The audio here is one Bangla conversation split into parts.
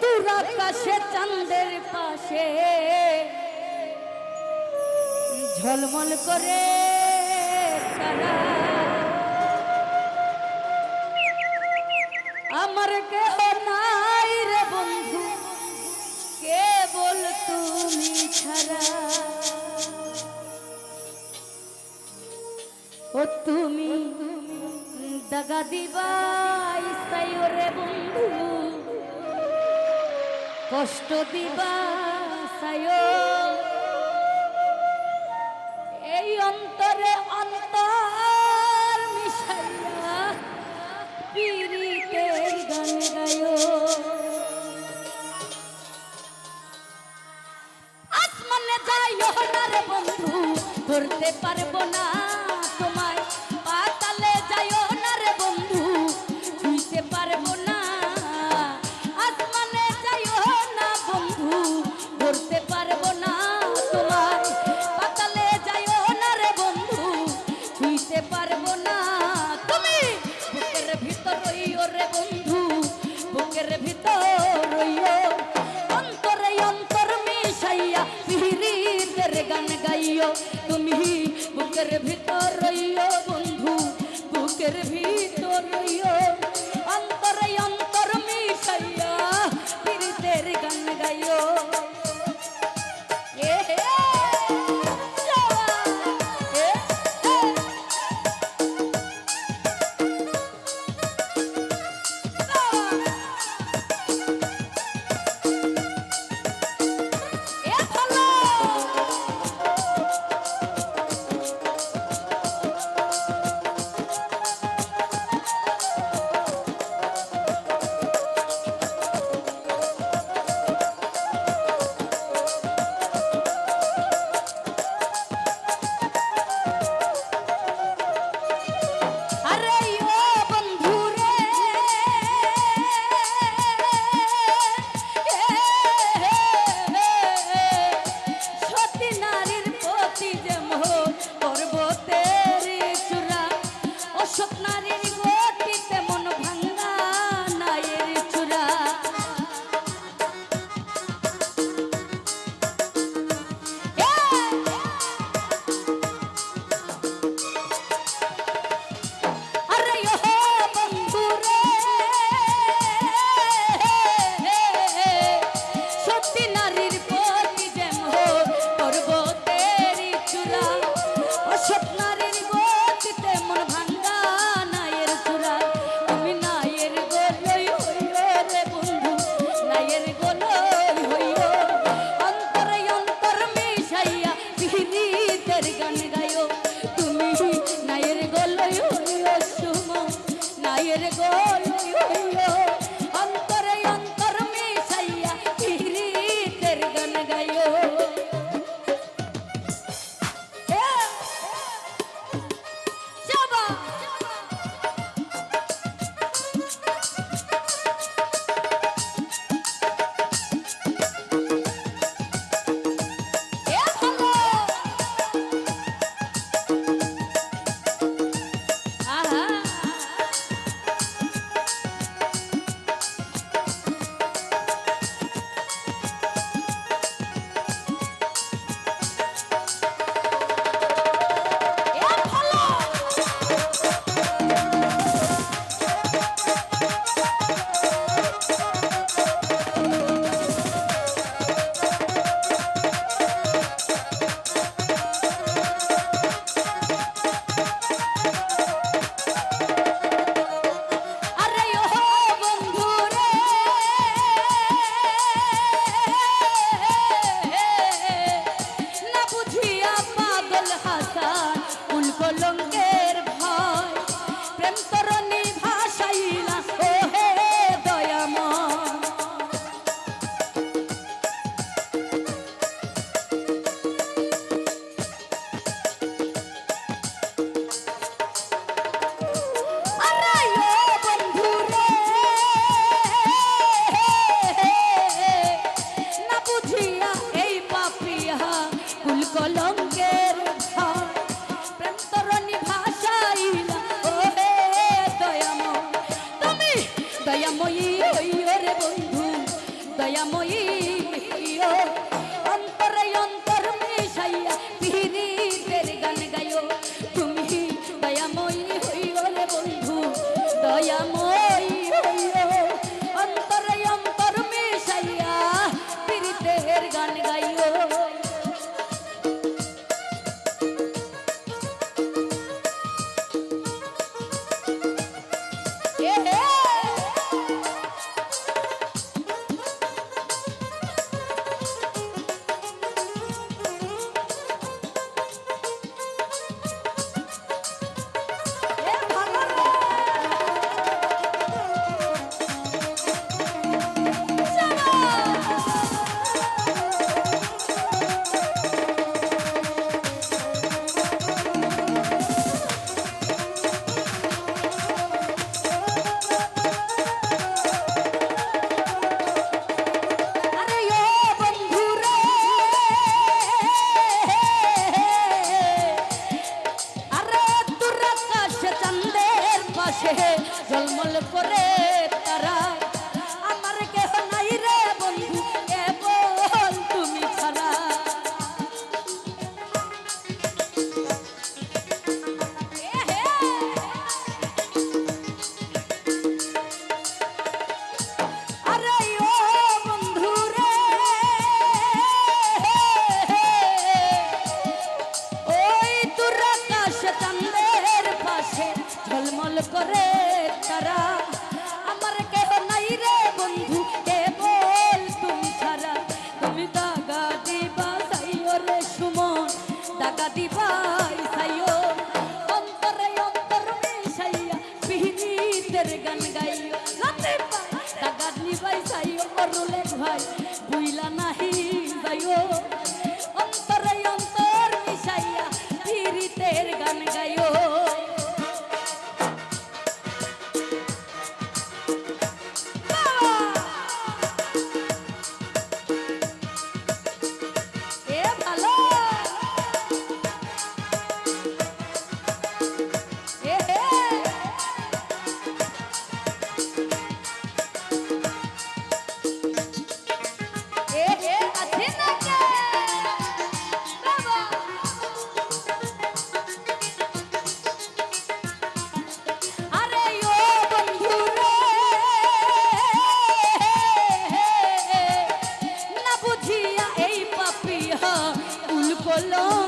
দূর আকাশে চাঁদের পাশে। ঝলমল করে তারা। আমার কেহ নাই রে বন্ধু, কেবল তুমি ছাড়া। ও তুমি, দাগা দিবাই ইসাই রে বন্ধু। কষ্ট দিবা এই অন্তরে অন্তর মিশাইয়া পিড়িতে গান গায়। আসমানে যাই না বন্ধু, ধরতে পারব না। llamo ঝলমল করে alone.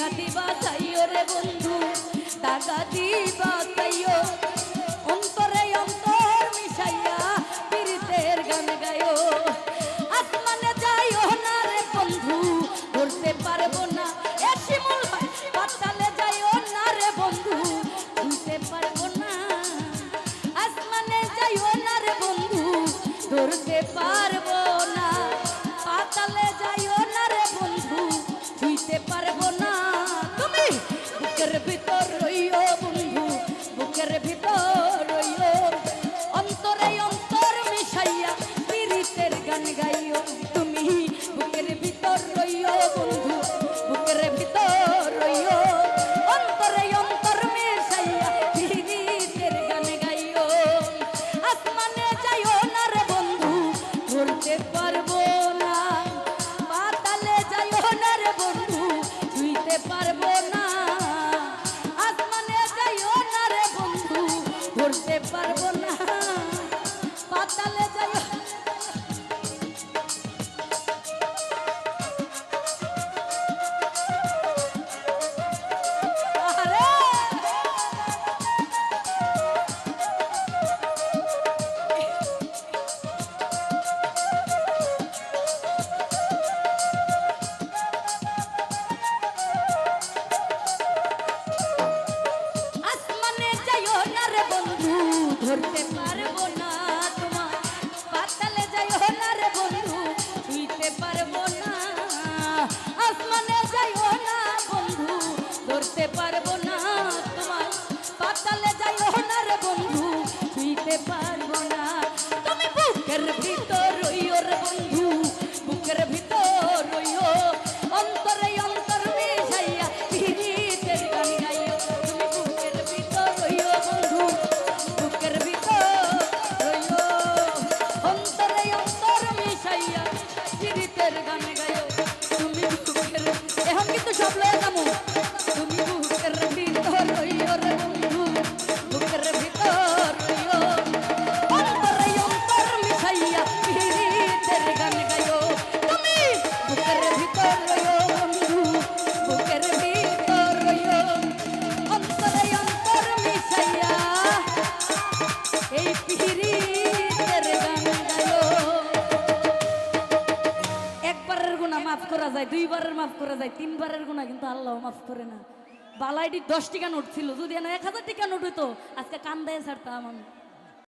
টাকা করতে পারবে। দুইবারের মাফ করে যায়, তিনবারের গুণা কিন্তু আল্লাহ মাফ করে না। বালাইটি দশ টাকা নোট ছিল, যদি এক হাজার টাকা নোট হইতো, আজকে কান্দায় ছাড়তাম আমি।